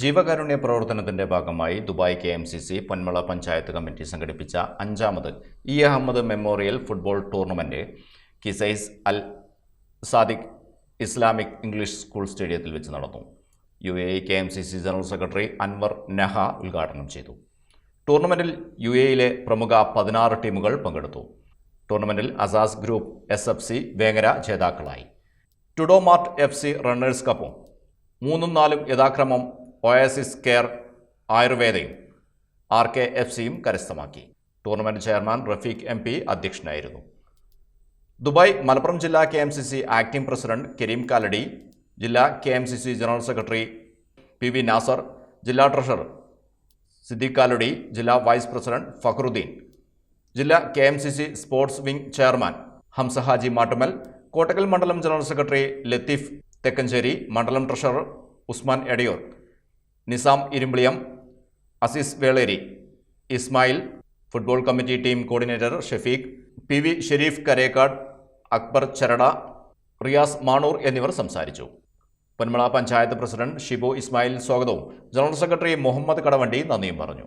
ജീവകാരുണ്യ പ്രവർത്തനത്തിന്റെ ഭാഗമായി Dubai K M C C Ponmala panchayat committee സംഘടിപ്പിച്ച അഞ്ചാമത് E Ahammed memorial football tournament Qusais Al Sadiq Islamic English school സ്റ്റേഡിയത്തിൽ വെച്ച് നടന്നു. U A K M C C general secretary Anwar Naha ഉദ്ഘാടനം ചെയ്തു. ടൂർണമെന്റിൽ യു എയിലെ പ്രമുഖ പതിനാറ് ടീമുകൾ പങ്കെടുത്തു. ടൂർണമെന്റിൽ Asas group S F C Vengara ജേതാക്കളായി. ടുഡോമാർട്ട് എഫ് സി റണ്ണേഴ്സ് കപ്പും മൂന്നും നാലും യഥാക്രമം ഒയാസിസ് കെയർ ആയുർവേദയും ആർ കെ എഫ് സിയും കരസ്ഥമാക്കി. Tournament chairman Rafeeq M P അധ്യക്ഷനായിരുന്നു. ദുബായ് മലപ്പുറം ജില്ലാ K M C C acting president Kareem Kalady ജില്ലാ K M C C general secretary P V Nasar ജില്ലാ ട്രഷറർ സിദ്ദിഖ് കാലടി ജില്ലാ വൈസ് പ്രസിഡന്റ് ഫഖറുദ്ദീൻ ജില്ലാ K M C C sports wing chairman Hamzahaji Mattummal Kottakkal മണ്ഡലം general secretary Latheef Thekkancheri മണ്ഡലം treasurer Usman Edayur Nisam Irumbiliyam Azis Veleri Ismail football committee team coordinator Shefeeq P V Shereef Karekkad Akbar Charada Riyas Manur എന്നിവർ സംസാരിച്ചു. Ponmala panchayat president Shibu Ismail സ്വാഗതവും general secretary Muhammad Kadavandi നന്ദിയും പറഞ്ഞു.